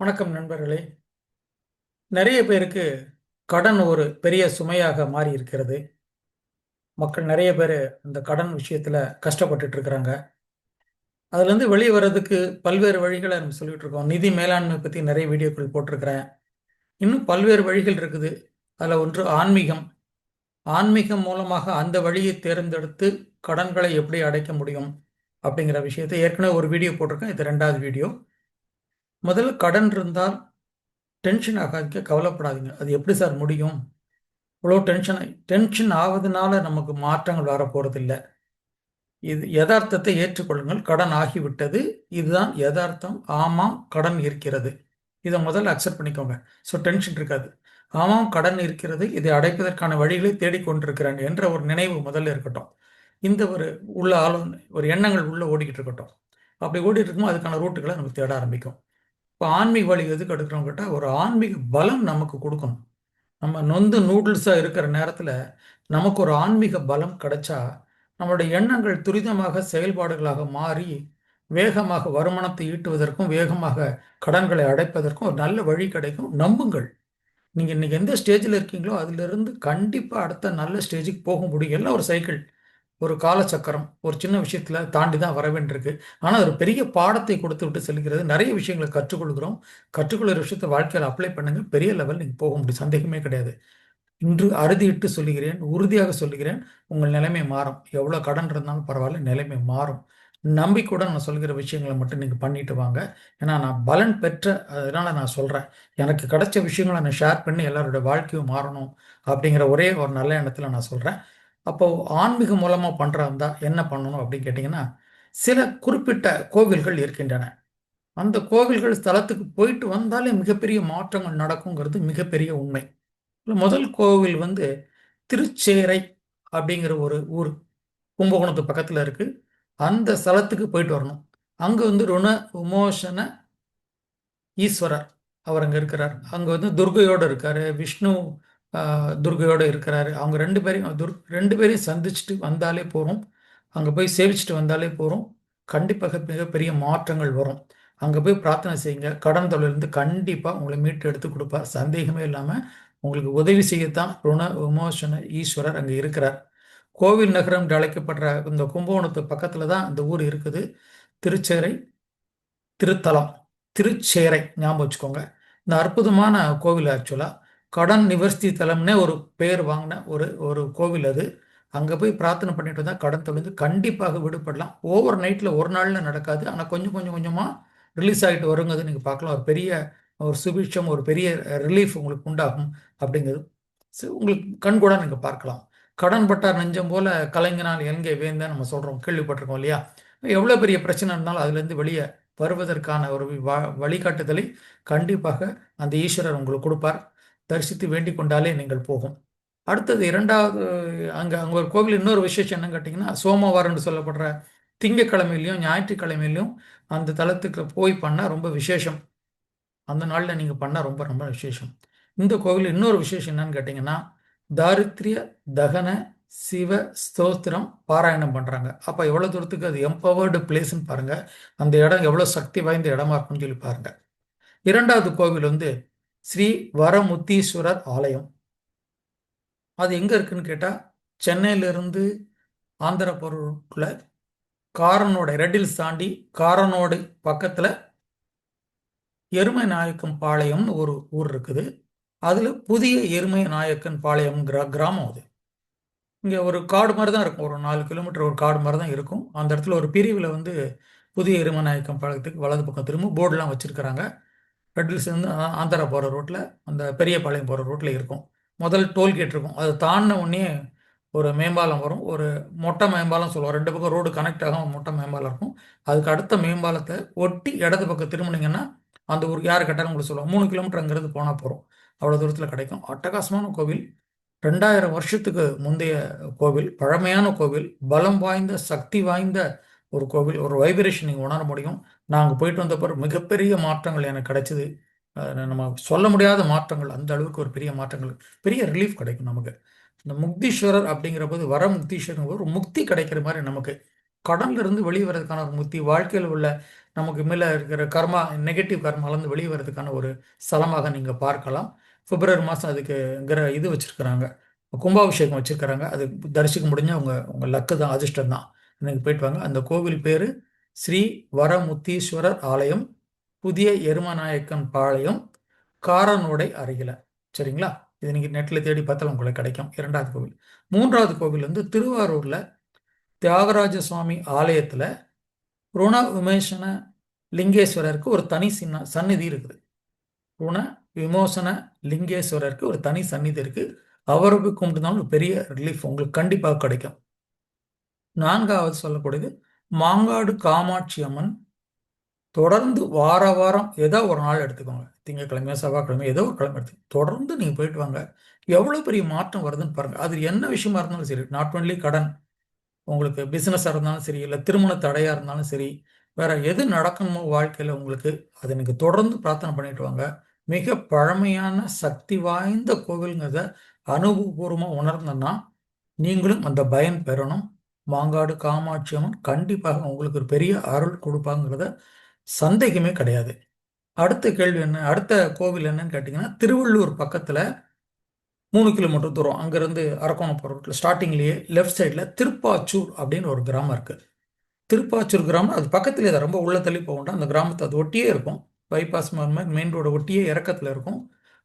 வணக்கம் நண்பர்களே. நிறைய பேருக்கு கடன் ஒரு பெரிய சுமையாக மாறி இருக்கிறது மக்கள் நிறைய பேர் இந்த கடன் விஷயத்தில் கஷ்டப்பட்டுட்டு இருக்கிறாங்க. அதுலேருந்து வெளியே வர்றதுக்கு பல்வேறு வழிகளை நம்ம சொல்லிட்டு இருக்கோம். நிதி மேலாண்மை பற்றி நிறைய வீடியோக்கள் போட்டிருக்கிறேன். இன்னும் பல்வேறு வழிகள் இருக்குது. அதில் ஒன்று ஆன்மீகம். ஆன்மீகம் மூலமாக அந்த வழியை தேர்ந்தெடுத்து கடன்களை எப்படி அடைக்க முடியும் அப்படிங்கிற விஷயத்தை ஏற்கனவே ஒரு வீடியோ போட்டிருக்கேன். இது ரெண்டாவது வீடியோ. முதல்ல கடன் இருந்தால் டென்ஷன் ஆகாதீங்க கவலைப்படாதீங்க. அது எப்படி சார் முடியும்? இவ்வளோ டென்ஷன் டென்ஷன் ஆவதுனால நமக்கு மாற்றங்கள் வர போகிறதில்ல இது யதார்த்தத்தை ஏற்றுக்கொள்ளுங்கள். கடன் ஆகிவிட்டது. இதுதான் யதார்த்தம். ஆமாம் கடன் இருக்கிறது. இதை முதல்ல அக்செப்ட் பண்ணிக்கோங்க. ஸோ டென்ஷன் இருக்காது. ஆமாம் கடன் இருக்கிறது. இதை அடைப்பதற்கான வழிகளை தேடிக்கொண்டிருக்கிறேன் என்ற ஒரு நினைவு முதல்ல இருக்கட்டும். இந்த ஒரு உள்ள ஆலோசனை ஒரு எண்ணங்கள் உள்ள ஓடிக்கிட்டு இருக்கட்டும். அப்படி ஓடிட்டு இருக்கும்போது அதுக்கான ரூட்டுகளை நம்ம தேட ஆரம்பிக்கும். இப்போ ஆன்மீக வழி எதுக்கு எடுக்கிறோம் கேட்டால் ஒரு ஆன்மீக பலம் நமக்கு கொடுக்கணும். நம்ம நொந்து நூடுல்ஸாக இருக்கிற நேரத்தில் நமக்கு ஒரு ஆன்மீக பலம் கிடைச்சா நம்மளுடைய எண்ணங்கள் துரிதமாக செயல்பாடுகளாக மாறி வேகமாக வருமானத்தை ஈட்டுவதற்கும் வேகமாக கடன்களை அடைப்பதற்கும் ஒரு நல்ல வழி கிடைக்கும். நம்புங்கள். நீங்கள் இன்றைக்கி எந்த ஸ்டேஜில் இருக்கீங்களோ அதிலிருந்து கண்டிப்பாக அடுத்த நல்ல ஸ்டேஜுக்கு போக முடியும். எல்லாம் ஒரு சைக்கிள் ஒரு காலச்சக்கரம் ஒரு சின்ன விஷயத்துல தாண்டி தான் வர வேண்டியிருக்கு ஆனால் ஒரு பெரிய பாடத்தை கொடுத்து விட்டு செல்கிறது நிறைய விஷயங்களை கற்றுக்கொள்கிறோம். கற்றுக்கொள்கிற விஷயத்தை வாழ்க்கையில் அப்ளை பண்ணுங்க. பெரிய லெவல் நீங்கள் போக முடியும். சந்தேகமே கிடையாது. இன்று அறுதியிட்டு சொல்லுகிறேன் உறுதியாக சொல்லுகிறேன் உங்கள் நிலைமை மாறும். எவ்வளோ கடன் இருந்தாலும் பரவாயில்ல நிலைமை மாறும். நம்பிக்கையுடன் நான் சொல்கிற விஷயங்களை மட்டும் நீங்கள் பண்ணிட்டு வாங்க. ஏன்னா நான் பலன் பெற்ற அதனால நான் சொல்கிறேன் எனக்கு கிடைச்ச விஷயங்களை நான் ஷேர் பண்ணி எல்லாருடைய வாழ்க்கையும் மாறணும் அப்படிங்கிற ஒரே ஒரு நல்ல எண்ணத்தில் நான் சொல்கிறேன் அப்போ ஆன்மீகம் மூலமாக பண்ணுறா இருந்தால் என்ன பண்ணணும் அப்படின்னு கேட்டிங்கன்னா சில குறிப்பிட்ட கோவில்கள் இருக்கின்றன. அந்த கோவில்கள் ஸ்தலத்துக்கு போயிட்டு வந்தாலே மிகப்பெரிய மாற்றங்கள் நடக்குங்கிறது மிகப்பெரிய உண்மை. முதல் கோவில் வந்து திருச்சேரை அப்படிங்கிற ஒரு ஊர் கும்பகோணத்து பக்கத்தில் இருக்குது அந்த ஸ்தலத்துக்கு போயிட்டு வரணும். அங்கே வந்து ருண உமோஷன ஈஸ்வரர் அவர் அங்கே இருக்கிறார். அங்கே வந்து துர்கையோடு இருக்கார் விஷ்ணு துர்கையோடு இருக்கிறாரு. அவங்க ரெண்டு பேரையும் துர் ரெண்டு பேரையும் சந்திச்சுட்டு வந்தாலே போகிறோம் அங்கே போய் சேவிச்சுட்டு வந்தாலே போகிறோம் கண்டிப்பாக மிகப்பெரிய மாற்றங்கள் வரும். அங்கே போய் பிரார்த்தனை செய்யுங்க. கடன் தொழிலிருந்து கண்டிப்பாக உங்களை மீட்டு எடுத்து கொடுப்பார். சந்தேகமே இல்லாமல் உங்களுக்கு உதவி செய்யத்தான் ருண விமோசன ஈஸ்வரர் அங்கே இருக்கிறார். கோவில் நகரம் என்று அழைக்கப்படுற இந்த கும்பகோணத்து பக்கத்தில் தான் இந்த ஊர் இருக்குது. திருச்சேரை திருத்தலம் திருச்சேரை ஞாபகம் வச்சுக்கோங்க. இந்த அற்புதமான கோவில் ஆக்சுவலாக கடன் நிவர்த்தி தலம்னே ஒரு பெயர் வாங்கின ஒரு ஒரு கோவில் அது. அங்கே போய் பிரார்த்தனை பண்ணிட்டு வந்தால் கடன் தொலைந்து கண்டிப்பாக விடுபடலாம். ஓவர் நைட்டில் ஒரு நாளில் நடக்காது. ஆனால் கொஞ்சம் கொஞ்சம் கொஞ்சமாக ரிலீஸ் ஆகிட்டு வருங்கிறது நீங்கள் பார்க்கலாம். ஒரு பெரிய ஒரு சுபிட்சம் ஒரு பெரிய ரிலீஃப் உங்களுக்கு உண்டாகும் அப்படிங்கிறது. உங்களுக்கு கண் கூட நீங்கள் பார்க்கலாம். கடன் பட்டார் நெஞ்சம் போல கலைஞனால் எங்கே வேந்தே நம்ம சொல்கிறோம் கேள்விப்பட்டிருக்கோம் இல்லையா? எவ்வளோ பெரிய பிரச்சனை இருந்தாலும் அதுலேருந்து வெளியே வருவதற்கான ஒரு வழிகாட்டுதலை கண்டிப்பாக அந்த ஈஸ்வரர் உங்களுக்கு கொடுப்பார். தரிசித்து வேண்டிக் கொண்டாலே நீங்கள் போகும். அடுத்தது இரண்டாவது அங்கே அங்கே ஒரு கோவில் இன்னொரு விசேஷம் என்னன்னு கேட்டிங்கன்னா சோமவாரம்னு சொல்லப்படுற திங்கக்கிழமையிலையும் ஞாயிற்றுக்கிழமையிலையும் அந்த தலத்துக்கு போய் பண்ணால் ரொம்ப விசேஷம். அந்த நாளில் நீங்கள் பண்ணால் ரொம்ப ரொம்ப விசேஷம். இந்த கோவில் இன்னொரு விசேஷம் என்னன்னு கேட்டிங்கன்னா தாரித்ரிய தகன சிவ ஸ்தோத்திரம் பாராயணம் பண்ணுறாங்க அப்போ எவ்வளோ தூரத்துக்கு அது எம்பவர்டு பிளேஸ்ன்னு பாருங்கள் அந்த இடம் எவ்வளோ சக்தி வாய்ந்த இடமா இருக்குன்னு சொல்லி பாருங்கள் இரண்டாவது கோவில் வந்து ஸ்ரீ வரமுத்தீஸ்வரர் ஆலயம். அது எங்கே இருக்குன்னு கேட்டால் சென்னையிலிருந்து ஆந்திர பொருட்களை காரனோட ரெட்டில்ஸ் தாண்டி காரனோடு பக்கத்தில் எருமை நாயக்கம் பாளையம்னு ஒரு ஊர் இருக்குது. அதில் புதிய எருமை நாயக்கன் பாளையம் கிராமம் அது. இங்கே ஒரு காடு மாதிரி தான் இருக்கும். ஒரு நாலு கிலோமீட்டர் ஒரு காடு மாதிரி தான் இருக்கும். அந்த இடத்துல ஒரு பிரிவில் வந்து புதிய எருமை நாயக்கம் பாளையத்துக்கு வலது பக்கம் திரும்ப போர்டெலாம் வச்சுருக்கிறாங்க. ரெட்டில்ஸ்லேருந்து ஆந்திரா போகிற ரோட்டில் அந்த பெரியபாளையம் போகிற ரோட்டில் இருக்கும். முதல் டோல்கேட் இருக்கும். அதை தாண்டின உடனே ஒரு மேம்பாலம் வரும். ஒரு மொட்டை மேம்பாலம் சொல்லுவோம். ரெண்டு பக்கம் ரோடு கனெக்ட் ஆகும் மொட்டை மேம்பாலம் இருக்கும். அதுக்கு அடுத்த மேம்பாலத்தை ஒட்டி இடது பக்கம் திரும்பினீங்கன்னா அந்த ஊருக்கு யார் கேட்டாலும் உங்களுக்கு சொல்லுவோம். மூணு கிலோமீட்டர் அங்கேருந்து போனால் போகிறோம் அவ்வளோ தூரத்தில் கிடைக்கும். அட்டகாசமான கோவில். ரெண்டாயிரம் வருஷத்துக்கு முந்தைய கோவில். பழமையான கோவில். பலம் வாய்ந்த சக்தி வாய்ந்த ஒரு கோவில் ஒரு வைப்ரேஷன் நீங்கள் உணர முடியும். நாங்கள் போயிட்டு வந்த பிறகு மிகப்பெரிய மாற்றங்கள் எனக்கு கிடைச்சிது. நம்ம சொல்ல முடியாத மாற்றங்கள் அந்த அளவுக்கு ஒரு பெரிய மாற்றங்கள் பெரிய ரிலீஃப் கிடைக்கும் நமக்கு. இந்த முக்தீஸ்வரர் அப்படிங்கிற போது வர முக்தீஸ்வரர் ஒரு முக்தி கிடைக்கிற மாதிரி நமக்கு. கடன்ல இருந்து வெளியே வர்றதுக்கான ஒரு முக்தி வாழ்க்கையில் உள்ள நமக்கு மேலே இருக்கிற கர்மா நெகட்டிவ் கர்மாலேருந்து வெளியே வர்றதுக்கான ஒரு ஸ்தலமாக நீங்கள் பார்க்கலாம். பிப்ரவரி மாதம் அதுக்குங்கிற இது வச்சுருக்கிறாங்க. கும்பாபிஷேகம் வச்சுருக்கிறாங்க. அது தரிசிக்க முடிஞ்ச உங்கள் உங்கள் லக்கு தான் அதிர்ஷ்டம் தான். நீங்கள் போயிட்டு வாங்க. அந்த கோவில் பேர் ஸ்ரீ வரமுத்தீஸ்வரர் ஆலயம் புதிய எருமநாயக்கன் பாளையம் காரனோடை அருகில. சரிங்களா? இது நீங்கள் நெட்டில் தேடி பார்த்தாலும் உங்களுக்கு கிடைக்கும். இரண்டாவது கோவில். மூன்றாவது கோவில் வந்து திருவாரூரில் தியாகராஜ சுவாமி ஆலயத்தில் ருண விமேசன லிங்கேஸ்வரருக்கு ஒரு தனி சின்ன சந்நிதி இருக்குது. ருண விமோசன லிங்கேஸ்வரருக்கு ஒரு தனி சந்நிதி இருக்குது அவருக்கு கும்பிட்டுனாலும் ஒரு பெரிய ரிலீஃப் உங்களுக்கு கண்டிப்பாக கிடைக்கும். நான்காவது சொல்லக்கூடியது மாங்காடு காமாட்சி அம்மன் தொடர்ந்து வார வாரம் ஏதோ ஒரு நாள் எடுத்துக்கோங்க. திங்கக்கிழமையோ செவ்வாய்க்கிழமை ஏதோ ஒரு கிழமை எடுத்து தொடர்ந்து நீங்கள் போயிட்டு வாங்க. எவ்வளோ பெரிய மாற்றம் வருதுன்னு பாருங்கள் அது என்ன விஷயமா இருந்தாலும் சரி நாட் ஒன்லி கடன் உங்களுக்கு பிஸ்னஸாக இருந்தாலும் சரி இல்லை திருமண தடையாக இருந்தாலும் சரி வேற எது நடக்கணுமோ வாழ்க்கையில் உங்களுக்கு அதை நீங்கள் தொடர்ந்து பிரார்த்தனை பண்ணிட்டு வாங்க. மிக பழமையான சக்தி வாய்ந்த கோவிலுங்கிறத அனுபவபூர்வமாக உணர்ந்தோன்னா நீங்களும் அந்த பயன் பெறணும். மாங்காடு காமாட்சி அம்மன் கண்டிப்பாக உங்களுக்கு ஒரு பெரிய அருள் கொடுப்பாங்கிறத சந்தேகமே கிடையாது. அடுத்த கேள்வி என்ன? அடுத்த கோவில் என்னன்னு கேட்டிங்கன்னா திருவள்ளூர் பக்கத்தில் மூணு கிலோமீட்டர் தூரம் அங்கேருந்து அரக்கோணம் போகிற ரோட்டில் ஸ்டார்டிங்லேயே லெஃப்ட் சைடில் திருப்பாச்சூர் அப்படின்னு ஒரு கிராமம் இருக்குது திருப்பாச்சூர் கிராமம் அது பக்கத்துலேயே தான் ரொம்ப உள்ள தள்ளி போக வேண்டாம் அந்த கிராமத்தை அது ஒட்டியே இருக்கும். பைபாஸ் மெயின் ரோடு ஒட்டியே இறக்கத்தில் இருக்கும்.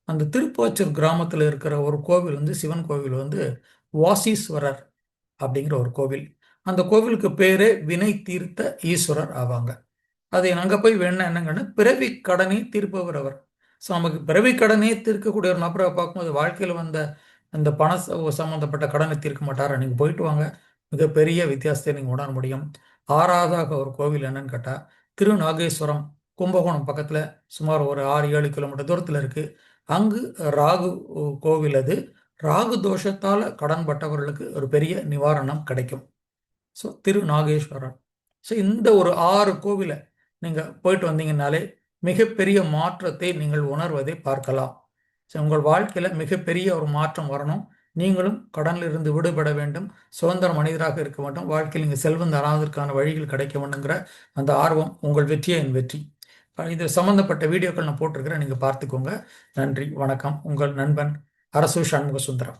அந்த திருப்பாச்சூர் கிராமத்தில் இருக்கிற ஒரு கோவில் வந்து சிவன் கோவில் வந்து வாசீஸ்வரர் அப்படிங்கிற ஒரு கோவில். அந்த கோவிலுக்கு பேரே வினை தீர்த்த ஈஸ்வரர் ஆவாங்க. அதை அங்கே போய் வேணா என்னங்கன்னா பிறவி கடனை தீர்ப்பவர் அவர். ஸோ நமக்கு பிறவி கடனே தீர்க்கக்கூடிய ஒரு நபரை பார்க்கும்போது வாழ்க்கையில் வந்த அந்த பண சம்மந்தப்பட்ட கடனை தீர்க்க மாட்டார்? நீங்கள் போயிட்டு வாங்க. மிகப்பெரிய வித்தியாசத்தை நீங்கள் உணர முடியும். ஆறாவதாக ஒரு கோவில் என்னன்னு கேட்டால் திருநாகேஸ்வரம் கும்பகோணம் பக்கத்தில் சுமார் ஒரு ஆறு ஏழு கிலோமீட்டர் தூரத்தில் இருக்குது அங்கு ராகு கோவில் அது. ராகு தோஷத்தால் கடன்பட்டவர்களுக்கு ஒரு பெரிய நிவாரணம் கிடைக்கும். ஸோ திரு நாகேஸ்வரன் ஸோ இந்த ஒரு ஆறு கோவிலை நீங்கள் போயிட்டு வந்தீங்கன்னாலே மிகப்பெரிய மாற்றத்தை நீங்கள் உணர்வதை பார்க்கலாம். ஸோ உங்கள் வாழ்க்கையில் மிகப்பெரிய ஒரு மாற்றம் வரணும். நீங்களும் கடனில் இருந்து விடுபட வேண்டும். சுதந்திர மனிதராக இருக்க வேண்டும். வாழ்க்கையில் நீங்கள் செல்வம் தராதற்கான வழிகள் கிடைக்க வேண்டுங்கிற அந்த ஆர்வம் உங்கள் வெற்றியே என் வெற்றி. இது சம்மந்தப்பட்ட வீடியோக்கள் நான் போட்டிருக்கிறேன். நீங்கள் பார்த்துக்கோங்க. நன்றி. வணக்கம். உங்கள் நண்பன் அரசு சண்முக சுந்தரம்.